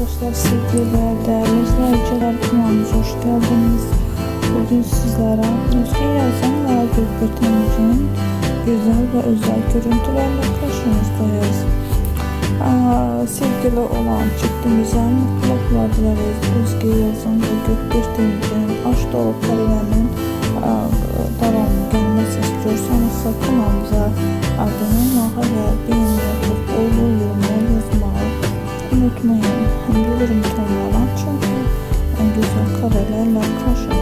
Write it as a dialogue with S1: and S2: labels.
S1: arkadaşlar, sevgili değerli izleyiciler kanalımıza hoş geldiniz. Bugün sizlere Özge Yazan ve Gülbet Emre'nin güzel ve özel görüntülerle karşınızdayız. Aa, sevgili olan çiftimize mutluluklar dileriz. Özge Yazan ve Gülbet Emre'nin aşk dolu kariyerinin devamlı uygun bulurum tonlardan çünkü. En güzel karelerle karşı